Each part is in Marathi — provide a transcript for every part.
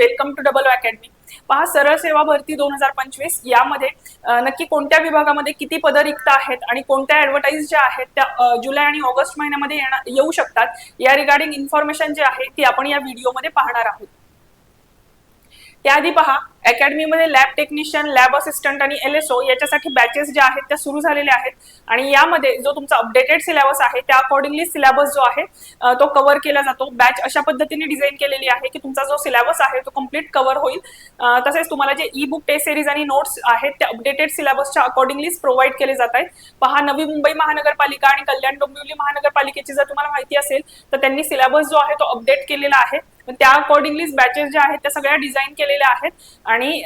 Welcome to double academy. पहा सरळ सेवा भरती दोन हजार पंचवीस. यामध्ये नक्की कोणत्या विभागामध्ये किती पदं रिक्त आहेत आणि कोणत्या ऍडव्हर्टाईज ज्या आहेत त्या जुलै आणि ऑगस्ट महिन्यामध्ये येऊ शकतात. या रिगार्डिंग इन्फॉर्मेशन जे आहे ती आपण या व्हिडिओमध्ये पाहणार आहोत. त्याआधी पहा अकॅडमीमध्ये लॅब टेक्निशियन लॅब असिस्टंट आणि एल एस ओ याच्यासाठी बॅचेस ज्या आहेत त्या सुरू झालेल्या आहेत. आणि यामध्ये जो तुमचा अपडेटेड सिलेबस आहे त्या अकॉर्डिंगली सिलेबस जो आहे तो कव्हर केला जातो. बॅच अशा पद्धतीने डिझाईन केलेली आहे की तुमचा जो सिलेबस आहे तो कंप्लीट कव्हर होईल. तसेच तुम्हाला जे ई बुक टेस्ट सिरीज आणि नोट्स आहेत त्या अपडेटेड सिलेबसच्या अकॉर्डिंगलीच प्रोव्हाइड केले जात आहेत. पहा नवी मुंबई महानगरपालिका आणि कल्याण डोंबिवली महानगरपालिकेची जर तुम्हाला माहिती असेल तर त्यांनी सिलेबस जो आहे तो अपडेट केलेला आहे. त्या अकॉर्डिंगलीच बॅचेस ज्या आहेत त्या सगळ्या डिझाईन केलेल्या आहेत. आणि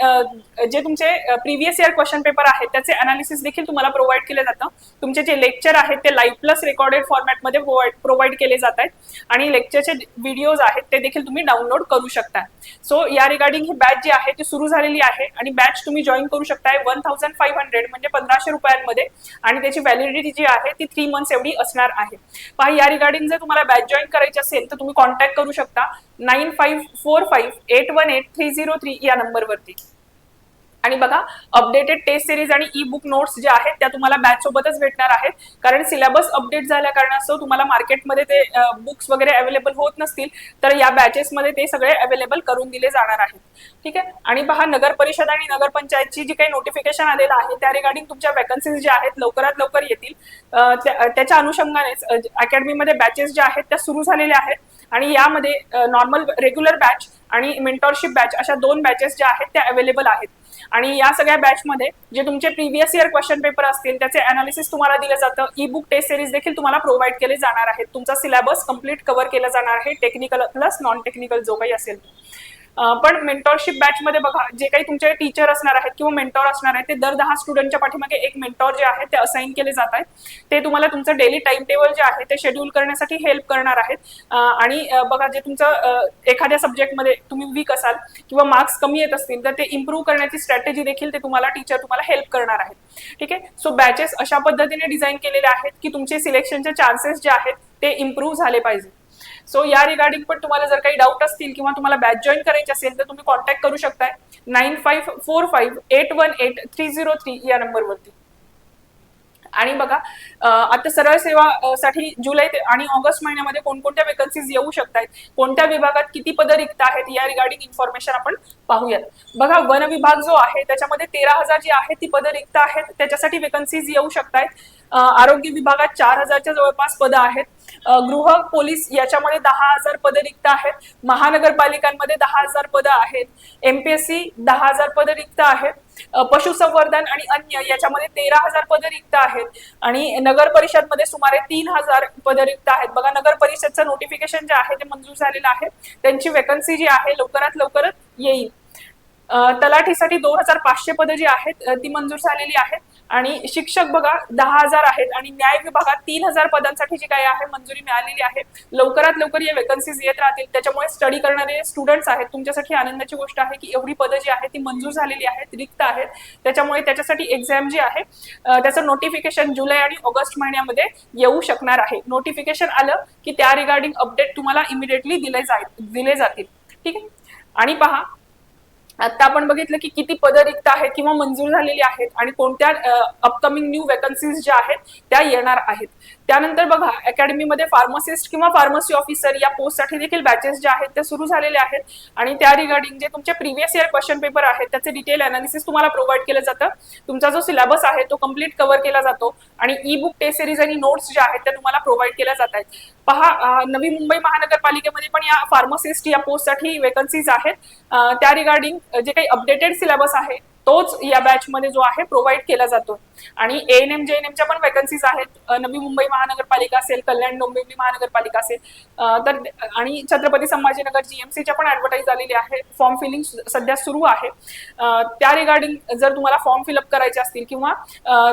जे तुमचे प्रिव्हियस इयर क्वेश्चन पेपर आहेत त्याचे अनालिसिस देखील तुम्हाला प्रोव्हाइड केले जातं. तुमचे जे लेक्चर आहेत ते लाईव्ह प्लस रेकॉर्डेड फॉर्मॅटमध्ये प्रोव्हाइड केले जात आहेत. आणि लेक्चरचे व्हिडिओज आहेत ते देखील तुम्ही डाउनलोड करू शकता. सो या रिगार्डिंग ही बॅच जी आहे ती सुरू झालेली आहे. आणि बॅच तुम्ही जॉईन करू शकताय वन थाउजंड फाईव्ह हंड्रेड म्हणजे पंधराशे रुपयांमध्ये. आणि त्याची व्हॅलिडिटी जी आहे ती थ्री मंथ्स एवढी असणार आहे. पहा या रिगार्डिंग जर तुम्हाला बॅच जॉईन करायची असेल तर तुम्ही कॉन्टॅक्ट करू शकता. Nine five four five eight one eight three zero three या नंबरवरती आणि बघा अपडेटेड टेस्ट सिरीज आणि ई बुक नोट्स जे आहेत त्या तुम्हाला बॅच सोबतच भेटणार आहेत कारण सिलेबस अपडेट झाल्या कारणास्तव तुम्हाला मार्केटमध्ये ते बुक्स वगैरे अवेलेबल होत नसतील तर या बॅचेसमध्ये ते सगळे अवेलेबल करून दिले जाणार आहेत ठीक आहे आणि पहा नगर परिषद आणि नगरपंचायतची जी काही नोटिफिकेशन आलेलं आहे त्या रिगार्डिंग तुमच्या वॅकन्सीज ज्या आहेत लवकरात लवकर येतील त्याच्या अनुषंगानेच अकॅडमीमध्ये बॅचेस ज्या आहेत त्या सुरू झालेल्या आहेत आणि यामध्ये नॉर्मल रेग्युलर बॅच आणि मेंटॉरशिप बॅच अशा दोन बॅचेस ज्या आहेत त्या अवेलेबल आहेत. आणि या सगळ्या बॅचमध्ये जे तुमचे प्रिव्हियस इयर क्वेश्चन पेपर असतील त्याचे अनालिसिस तुम्हाला दिलं जातं. ई बुक टेस्ट सिरीज देखील तुम्हाला प्रोव्हाइड केले जाणार आहेत. तुमचा सिलेबस कंप्लीट कव्हर केला जाणार आहे टेक्निकल प्लस नॉन टेक्निकल जो काही असेल. पण मेंटॉरशिप बॅच मध्ये बघा जे काही तुमचे टीचर असणार आहेत किंवा मेंटॉर असणार आहेत ते दर दहा स्टुडंटच्या पाठीमागे एक मेंटॉर जे आहे ते असाइन केले जात आहेत. ते तुम्हाला तुमचं डेली टाइम टेबल जे आहे ते शेड्यूल करण्यासाठी हेल्प करणार आहेत. आणि बघा जे तुमचं एखाद्या सब्जेक्टमध्ये तुम्ही वीक असाल किंवा मार्क्स कमी येत असतील तर ते इम्प्रूव्ह करण्याची स्ट्रॅटेजी देखील ते तुम्हाला टीचर तुम्हाला हेल्प करणार आहेत. ठीक आहे? सो बॅचेस अशा पद्धतीने डिझाईन केलेले आहेत की तुमचे सिलेक्शनचे चान्सेस जे आहेत ते इम्प्रूव्ह झाले पाहिजे. सो या रिगार्डिंग पण तुम्हाला जर काही डाऊट असतील किंवा तुम्हाला बॅच जॉईन करायची असेल तर तुम्ही कॉन्टॅक्ट करू शकताय. Nine five four five eight one eight three zero three या नंबरवरती. आणि बघा आता सरळ सेवा साठी जुलै ते- आणि ऑगस्ट महिन्यामध्ये कोणकोणत्या वेकन्सीज येऊ शकतात कोणत्या विभागात किती पदं रिक्त आहेत? या रिगार्डिंग इन्फॉर्मेशन आपण पाहूयात. बघा वन विभाग जो आहे त्याच्यामध्ये तेरा हजार जी आहेत ती पदं रिक्त आहेत. त्याच्यासाठी वेकन्सीज येऊ शकतात आरोग्य विभागात चार हजारच्या जवळपास पदं आहेत. गृह पोलीस याच्यामध्ये दहा हजार पदं रिक्त आहेत. महानगरपालिकांमध्ये दहा हजार पदं आहेत. एमपीएससी दहा हजार पदं रिक्त आहेत. पशुसंवर्धन आणि अन्य याच्यामध्ये तेरा हजार पदं रिक्त आहेत. आणि नगर परिषदमध्ये सुमारे तीन हजार पदं रिक्त आहेत. बघा नगर परिषदचं नोटिफिकेशन जे आहे ते मंजूर झालेलं आहे त्यांची वेकन्सी जी आहे लवकरात लवकरच येईल. तलाठीसाठी दोन हजार पाचशे पदं जी आहेत ती मंजूर झालेली आहेत. आणि शिक्षक बघा दहा हजार आहेत. आणि न्याय विभागात तीन हजार पदांसाठी जी काही आहे मंजुरी मिळालेली आहे. लवकरात लवकर या वेकन्सीज येत राहतील. त्याच्यामुळे स्टडी करणारे स्टुडंट्स आहेत. तुमच्यासाठी आनंदाची गोष्ट आहे की एवढी पदं जी आहेत ती मंजूर झालेली आहेत रिक्त आहेत. त्याच्यामुळे त्याच्यासाठी एक्झाम जी आहे त्याचं नोटिफिकेशन जुलै आणि ऑगस्ट महिन्यामध्ये येऊ शकणार आहे. नोटिफिकेशन आलं की त्या रिगार्डिंग अपडेट तुम्हाला इमिडिएटली दिले जाईल दिले जातील. ठीक आहे? आणि पहा आता आपण बघितलं की किती पदं रिक्त आहेत किंवा मंजूर झालेली आहेत आणि कोणत्या अपकमिंग न्यू वेकन्सीज ज्या आहेत त्या येणार आहेत. त्यानंतर बघा अकॅडमीमध्ये फार्मसिस्ट किंवा फार्मसी ऑफिसर या पोस्टसाठी देखील बॅचेस ज्या आहेत त्या सुरू झालेल्या आहेत. आणि त्या रिगार्डिंग जे तुमचे प्रिव्हियस इयर क्वेश्चन पेपर आहेत त्याचे डिटेल अनालिसिस तुम्हाला प्रोव्हाइड केलं जातं. तुमचा जो सिलेबस आहे तो कंप्लीट कव्हर केला जातो. आणि ई बुक टेस्ट सिरीज आणि नोट्स ज्या आहेत त्या तुम्हाला प्रोव्हाइड केल्या जात आहेत. पहा नवी मुंबई महानगरपालिकेमध्ये पण या फार्मसिस्ट या पोस्टसाठी वेकन्सीज आहेत. त्या रिगार्डिंग जे काही अपडेटेड सिलेबस आहे तोच या बॅच मध्ये जो आहे प्रोव्हाइड केला जातो. आणि एन एम जे एन एमच्या पण वॅकन्सीज आहेत. नवी मुंबई महानगरपालिका असेल कल्याण डोंबिवली महानगरपालिका असेल. तर आणि छत्रपती संभाजीनगर जीएमसीच्या पण ऍडव्हर्टाईज आलेली आहे. फॉर्म फिलिंग सध्या सुरू आहे. त्या रिगार्डिंग जर तुम्हाला फॉर्म फिलअप करायचे असतील किंवा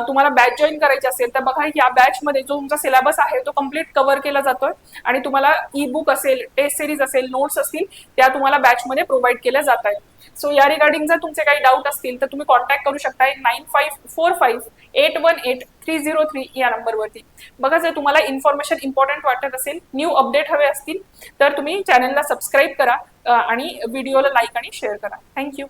तुम्हाला बॅच जॉईन करायची असेल तर बघा या बॅचमध्ये जो तुमचा सिलेबस आहे तो कंप्लीट कव्हर केला जातोय. आणि तुम्हाला ई बुक असेल टेस्ट सिरीज असेल नोट्स असतील त्या तुम्हाला बॅचमध्ये प्रोव्हाइड केल्या जात आहेत सो या रिगार्डिंग जर तुमचे काही डाऊट असतील तर तुम्ही कॉन्टॅक्ट करू शकता nine five four five eight one eight three zero three या नंबरवरती बघा जर तुम्हाला इन्फॉर्मेशन इम्पॉर्टंट वाटत असेल न्यू अपडेट हवे असतील तर तुम्ही चॅनलला सबस्क्राईब करा आणि व्हिडिओला लाईक आणि शेअर करा. थँक्यू